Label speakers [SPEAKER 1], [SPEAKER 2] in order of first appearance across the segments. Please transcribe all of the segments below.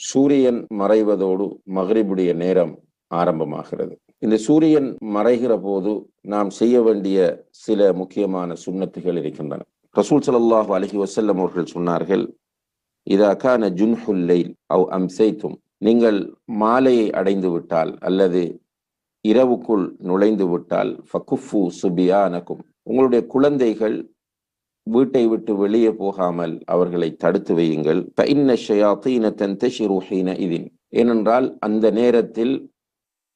[SPEAKER 1] சூரியன் மறைவதோடு மகரிபுடைய நேரம் ஆரம்பமாகிறது. இந்த சூரியன் மறைகிற போது நாம் செய்ய வேண்டிய சில முக்கியமான சுண்ணத்துகள் இருக்கின்றன. ரசூல் சலல்லாஹு அலஹி வசல்லம் அவர்கள் சொன்னார்கள் இதா கான ஜுன்ஹுல்லைல் அவ் அம்சைத்தும். நீங்கள் மாலையை அடைந்து விட்டால் அல்லது இரவுக்குள் நுழைந்து விட்டால் ஃபகுஃபு சுபியானக்கும். உங்களுடைய குழந்தைகள் வீட்டை விட்டு வெளியே போகாமல் அவர்களை தடுத்து வையுங்கள். இதின். ஏனென்றால் அந்த நேரத்தில்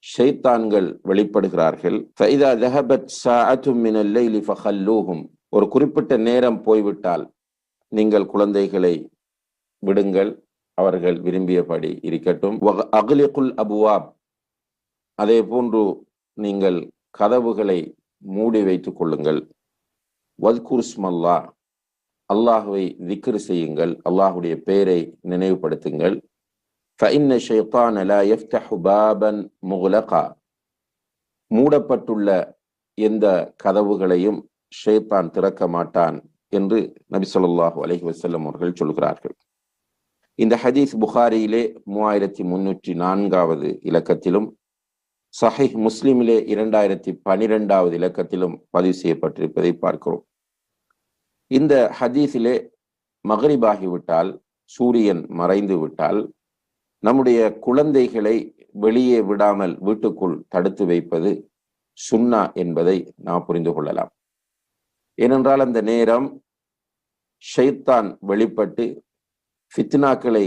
[SPEAKER 1] ஷைத்தான்கள் வெளிப்படுகிறார்கள். ஒரு குறிப்பிட்ட நேரம் போய்விட்டால் நீங்கள் குழந்தைகளை விடுங்கள். அவர்கள் விரும்பியபடி இருக்கட்டும். அகிலிகுல் அபுவாப். அதே போன்று நீங்கள் கதவுகளை மூடி வைத்துக் கொள்ளுங்கள். வத்குர்ஸ்மல்லா அல்லாஹுவை திக்ரு செய்யுங்கள். அல்லாஹுடைய பெயரை நினைவுபடுத்துங்கள். மூடப்பட்டுள்ள எந்த கதவுகளையும் ஷேத்தான் திறக்க மாட்டான் என்று நபி சொல்லாஹு அலஹி வசல்லம் அவர்கள் சொல்கிறார்கள். இந்த ஹதீஸ் புகாரியிலே மூவாயிரத்தி முன்னூற்றி நான்காவது இலக்கத்திலும் சஹிஹ் முஸ்லிமிலே இரண்டாயிரத்தி பனிரெண்டாவது இலக்கத்திலும் பதிவு செய்யப்பட்டிருப்பதை பார்க்கிறோம். இந்த ஹதீஸிலே மகரிபாகிவிட்டால் சூரியன் மறைந்து விட்டால் நம்முடைய குழந்தைகளை வெளியே விடாமல் வீட்டுக்குள் தடுத்து வைப்பது சுன்னா என்பதை நாம் புரிந்து கொள்ளலாம். ஏனென்றால் அந்த நேரம் ஷைத்தான் வெளிப்பட்டு ஃபித்னாக்களை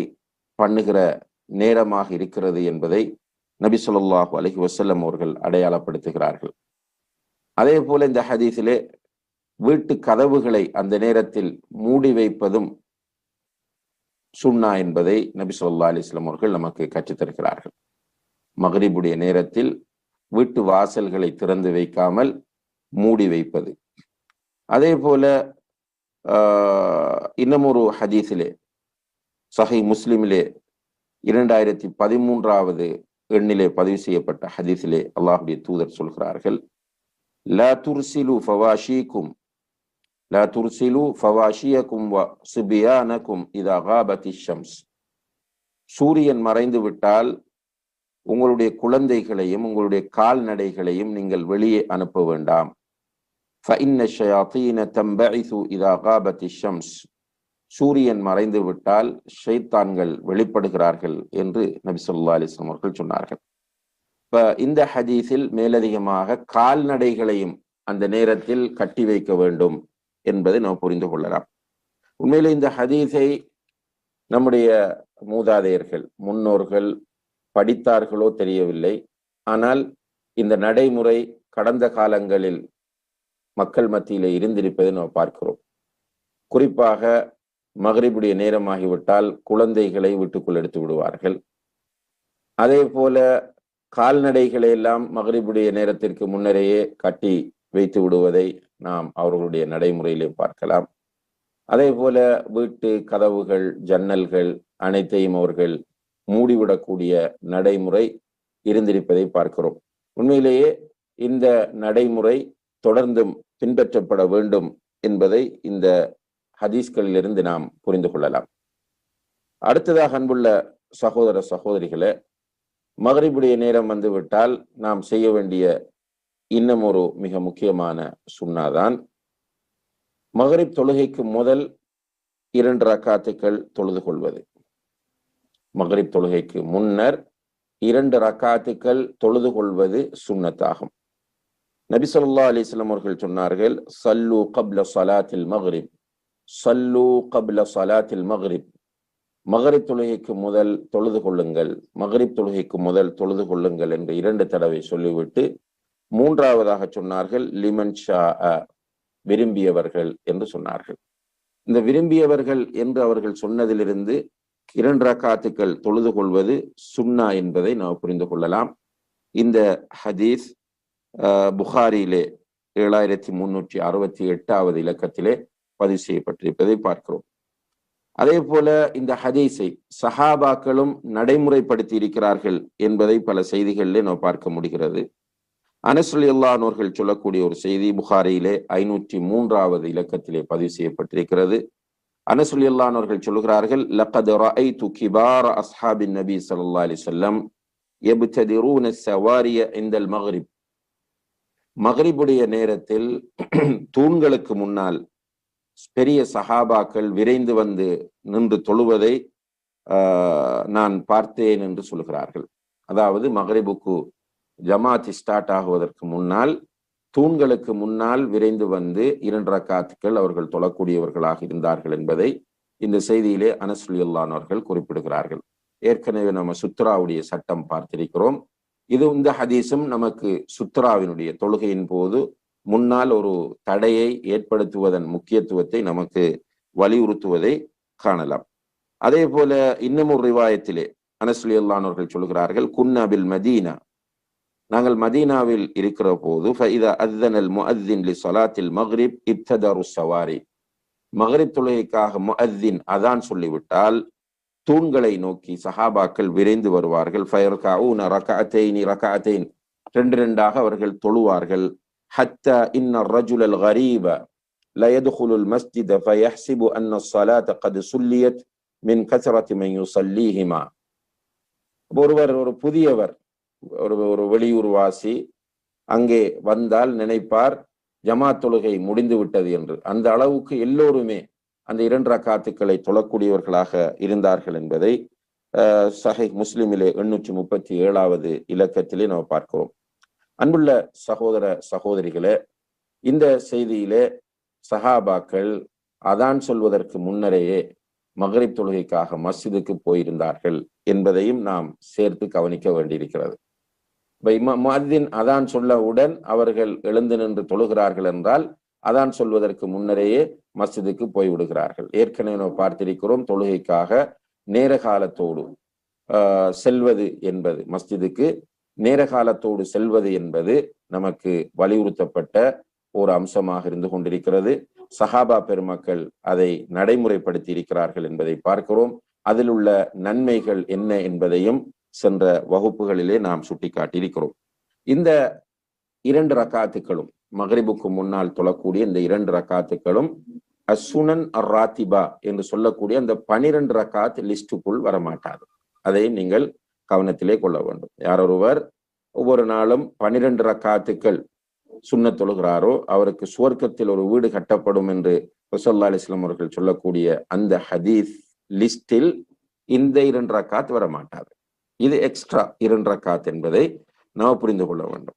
[SPEAKER 1] பண்ணுகிற நேரமாக இருக்கிறது என்பதை நபி சொல்லாஹு அலஹி வசல்லம் அவர்கள் அடையாளப்படுத்துகிறார்கள். அதே போல இந்த ஹதீஸிலே வீட்டு கதவுகளை அந்த நேரத்தில் மூடி வைப்பதும் சுண்ணா என்பதை நபி சொல்லா அலிஸ்லாம் அவர்கள் நமக்கு கற்றுத்தருகிறார்கள் மகரிபுடைய நேரத்தில் வீட்டு வாசல்களை திறந்து வைக்காமல் மூடி வைப்பது. அதே போல இன்னமொரு ஹதீஸிலே சஹை முஸ்லிமிலே இரண்டாயிரத்தி பதிமூன்றாவது எண்ணிலே பதிவு செய்யப்பட்ட ஹதீஸிலே அல்லாஹுடைய தூதர் சொல்கிறார்கள் லா துர்சிலு ஃபவாஷிக்கும் லா துர்சிலு ஃபவாஷியக்கும் வ சுபியானக்கும் இதா காபதி ஷம்ஸ். சூரியன் மறைந்து விட்டால் உங்களுடைய குழந்தைகளையும் உங்களுடைய கால்நடைகளையும் நீங்கள் வெளியே அனுப்ப வேண்டாம். ஃபஇன்ன ஷயாத்தீன தம்பஇசு இதா ஷம்ஸ். சூரியன் மறைந்து விட்டால் ஷைத்தான்கள் வெளிப்படுகிறார்கள் என்று நபி சொல்லா அலிஸ்லாம் அவர்கள் சொன்னார்கள். இப்ப இந்த ஹதீஸில் மேலதிகமாக கால்நடைகளையும் அந்த நேரத்தில் கட்டி வைக்க வேண்டும் என்பதை நாம் புரிந்து கொள்ளலாம். உண்மையில் இந்த ஹதீஸை நம்முடைய மூதாதையர்கள் முன்னோர்கள் படித்தார்களோ தெரியவில்லை. ஆனால் இந்த நடைமுறை கடந்த காலங்களில் மக்கள் மத்தியில் இருந்திருப்பதை நாம் பார்க்கிறோம். குறிப்பாக மகரிபுடைய நேரமாகிவிட்டால் குழந்தைகளை வீட்டுக்குள் எடுத்து விடுவார்கள். அதே போல கால்நடைகளை எல்லாம் மகரிபுடைய நேரத்திற்கு முன்னரேயே கட்டி வைத்து விடுவதை நாம் அவர்களுடைய நடைமுறையிலே பார்க்கலாம். அதே போல வீட்டு கதவுகள் ஜன்னல்கள் அனைத்தையும் அவர்கள் மூடிவிடக்கூடிய நடைமுறை இருந்திருப்பதை பார்க்கிறோம். உண்மையிலேயே இந்த நடைமுறை தொடர்ந்தும் பின்பற்றப்பட வேண்டும் என்பதை இந்த ஹதீஸ்களிலிருந்து நாம் புரிந்து கொள்ளலாம். அடுத்ததாக அன்புள்ள சகோதர சகோதரிகளே மகரிபுடைய நேரம் வந்து விட்டால் நாம் செய்ய வேண்டிய இன்னும் ஒரு மிக முக்கியமான சுண்ணாதான் மகரிப் தொழுகைக்கு முதல் இரண்டு ரக்காத்துக்கள் தொழுது கொள்வது. மகரிப் தொழுகைக்கு முன்னர் இரண்டு ரக்காத்துக்கள் தொழுது கொள்வது சுண்ணத்தாகும் நபி சொல்லா அலிஸ்லாம் அவர்கள் சொன்னார்கள் சல்லு கப்ல சலாத்தில் மகரிப். சல்லு கபில சலாத்தில் மகரிப் மகரிப் தொழுகைக்கு முதல் தொழுது கொள்ளுங்கள். மகரிப் தொழுகைக்கு முதல் தொழுது கொள்ளுங்கள் என்று இரண்டு தடவை சொல்லிவிட்டு மூன்றாவதாக சொன்னார்கள் லிமன் ஷா விரும்பியவர்கள் என்று சொன்னார்கள். இந்த விரும்பியவர்கள் என்று அவர்கள் சொன்னதிலிருந்து இரண்டு ரக்காத்துக்கள் தொழுது கொள்வது சுன்னா என்பதை நாம் புரிந்து கொள்ளலாம். இந்த ஹதீஸ் புகாரியிலே ஏழாயிரத்தி முன்னூற்றி அறுபத்தி எட்டாவது இலக்கத்திலே பதிவு செய்யப்பட்டிருப்பதை பார்க்கிறோம். அதே போல இந்த ஹதீஸை சஹாபாக்களும் நடைமுறைப்படுத்தி இருக்கிறார்கள் என்பதை பல செய்திகளிலே நாம் பார்க்க முடிகிறது. அனசுலி சொல்லக்கூடிய ஒரு செய்தி புகாரியிலே ஐநூற்றி மூன்றாவது இலக்கத்திலே பதிவு செய்யப்பட்டிருக்கிறது. அனசுல் சொல்கிறார்கள் லக்கத் ரஅய்து கிபார அஸ்ஹாபின் நபி சல்லா அலி சொல்லம் யப்ததிரூன ஸவாரிய இந்தல் நேரத்தில் தூண்களுக்கு முன்னால் பெரிய சஹாபாக்கள் விரைந்து வந்து நின்று தொழுவதை நான் பார்த்தேன் என்று சொல்கிறார்கள். அதாவது மகரிபுக்கு ஜமாத் ஸ்டார்ட் ஆகுவதற்கு முன்னால் தூண்களுக்கு முன்னால் விரைந்து வந்து இரண்டு ரக்காத்துக்கள் அவர்கள் தொழக்கூடியவர்களாக இருந்தார்கள் என்பதை இந்த செய்தியிலே அனசுலியுல்லானவர்கள் குறிப்பிடுகிறார்கள். ஏற்கனவே நம்ம சுத்ராவுடைய சட்டம் பார்த்திருக்கிறோம். இது இந்த ஹதீஸும் நமக்கு சுத்ராவினுடைய தொழுகையின் போது முன்னால் ஒரு தடையை ஏற்படுத்துவதன் முக்கியத்துவத்தை நமக்கு வலியுறுத்துவதை காணலாம். அதே போல இன்னும் ஒரு ரிவாயத்திலே அனஸ்லி அல்லானவர்கள் சொல்கிறார்கள் குன்னபில் மதீனா. நாங்கள் மதீனாவில் இருக்கிற போது அத்தனல் முஅத்தின் லி சலாத்தில் மஹ்ரிப் இப்ததரு சவாரி மகரிப் தொழுகைக்காக முஅத்தின் அதான் சொல்லிவிட்டால் தூண்களை நோக்கி சஹாபாக்கள் விரைந்து வருவார்கள். ஃபயர்காஊன ரகஅத்தைனி ரகஅத்தைன். ரெண்டு ரெண்டாக அவர்கள் தொழுவார்கள். ஹத்தா இன்ன ரஜுலல் கரீப லயதுகுலுல் மஸ்ஜித ஃபயஹ்சிபு அன்ன சலாத கது சுல்லியத் மின் கசரத்தி மையு சல்லீஹிமா ஒருவர் ஒரு புதியவர் ஒரு ஒரு வெளியூர்வாசி அங்கே வந்தால் நினைப்பார் ஜமா தொழுகை முடிந்து விட்டது என்று. அந்த அளவுக்கு எல்லோருமே அந்த இரண்டு காத்துக்களை தொழக்கூடியவர்களாக இருந்தார்கள் என்பதை சஹை முஸ்லிமிலே எண்ணூற்றி முப்பத்தி ஏழாவது இலக்கத்திலே நம்ம பார்க்கிறோம். அன்புள்ள சகோதர சகோதரிகளே இந்த செய்தியிலே சஹாபாக்கள் அதான் சொல்வதற்கு முன்னரேயே மகரிப் தொழுகைக்காக மஸ்ஜிதுக்கு போயிருந்தார்கள் என்பதையும் நாம் சேர்த்து கவனிக்க வேண்டியிருக்கிறது. மதின் அதான் சொல்லவுடன் அவர்கள் எழுந்து நின்று தொழுகிறார்கள் என்றால் அதான் சொல்வதற்கு முன்னரேயே மஸ்ஜிதுக்கு போய் விடுகிறார்கள் ஏற்கனவே நாம் பார்த்திருக்கிறோம் தொழுகைக்காக நேர காலத்தோடு செல்வது என்பது மஸ்ஜிதுக்கு நேர காலத்தோடு செல்வது என்பது நமக்கு வலியுறுத்தப்பட்ட ஒரு அம்சமாக இருந்து கொண்டிருக்கிறது. சஹாபா பெருமக்கள் அதை நடைமுறைப்படுத்தி இருக்கிறார்கள் என்பதை பார்க்கிறோம். அதில் உள்ள நன்மைகள் என்ன என்பதையும் சென்ற வகுப்புகளிலே நாம் சுட்டிக்காட்டியிருக்கிறோம். இந்த இரண்டு ரக்காத்துக்களும் மகரிபுக்கு முன்னால் தொழக்கூடிய இந்த இரண்டு ரக்காத்துக்களும் அசுனன் அர் ராத்திபா என்று சொல்லக்கூடிய அந்த பனிரெண்டு ரக்காத் லிஸ்டுக்குள் வரமாட்டாது. அதை நீங்கள் கவனத்திலே கொள்ள வேண்டும். யார் ஒருவர் ஒவ்வொரு நாளும் பனிரெண்டு ரக்காத்துக்கள் சுண்ண தொழுகிறாரோ அவருக்கு சுவர்க்கத்தில் ஒரு வீடு கட்டப்படும் என்று ரசல்லா அலிஸ்லாம் அவர்கள் சொல்லக்கூடிய அந்த ஹதீஸ் லிஸ்டில் இந்த இரண்டு ரக்காத் வர மாட்டாது இது எக்ஸ்ட்ரா இரண்டு ரக்காத் என்பதை நாம் புரிந்து கொள்ள வேண்டும்.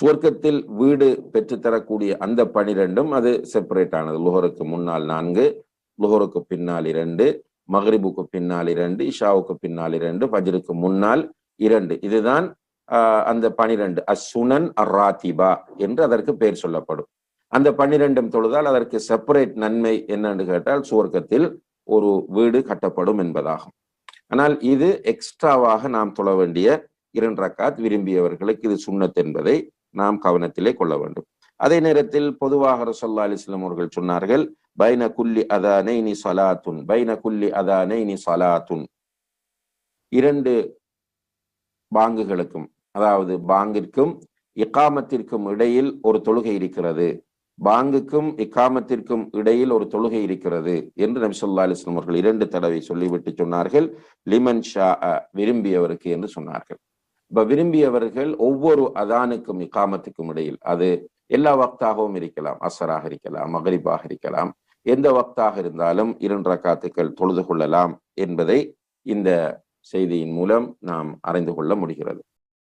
[SPEAKER 1] சுவர்க்கத்தில் வீடு பெற்றுத்தரக்கூடிய அந்த பனிரெண்டும் அது செப்பரேட் ஆனது. லுஹருக்கு முன்னால் நான்கு லுஹருக்கு பின்னால் இரண்டு மஹரிபுக்கு பின்னால் இரண்டு இஷாவுக்கு பின்னால் இரண்டு பஜருக்கு முன்னால் இரண்டு. இதுதான் அந்த பனிரெண்டு. அசுனன் அராத்திபா என்று அதற்கு பெயர் சொல்லப்படும். அந்த பன்னிரெண்டும் தொழுதால் அதற்கு செப்பரேட் நன்மை என்னன்னு கேட்டால் சுவர்க்கத்தில் ஒரு வீடு கட்டப்படும் என்பதாகும். ஆனால் இது எக்ஸ்ட்ராவாக நாம் தொழ வேண்டிய இரண்டு ரக்காத் விரும்பியவர்களுக்கு இது சுண்ணத் என்பதை நாம் கவனத்திலே கொள்ள வேண்டும். அதே நேரத்தில் பொதுவாக ரசல்லா அலிஸ்லாம் அவர்கள் சொன்னார்கள் பைன குல்லி அதானைனி சலாத்துன் பைன குல்லி அதானைனி சலாத்துன். இரண்டு பாங்குகளுக்கும் அதாவது பாங்கிற்கும் இக்காமத்திற்கும் இடையில் ஒரு தொழுகை இருக்கிறது. பாங்குக்கும் இக்காமத்திற்கும் இடையில் ஒரு தொழுகை இருக்கிறது என்று நபி சொல்லா அலிஸ்லாம் அவர்கள் இரண்டு தடவை சொல்லிவிட்டு சொன்னார்கள். லிமன் ஷா விரும்பியவருக்கு என்று சொன்னார்கள். இப்ப விரும்பியவர்கள் ஒவ்வொரு அதானுக்கும் இக்காமத்துக்கும் இடையில் அது எல்லா வக்தாகவும் இருக்கலாம். அசராக இருக்கலாம் மகரிபாக இருக்கலாம். எந்த வக்தாக இருந்தாலும் இரண்டு ரக்காத்துக்கள் தொழுது கொள்ளலாம் என்பதை இந்த செய்தியின் மூலம் நாம் அறிந்து கொள்ள முடிகிறது.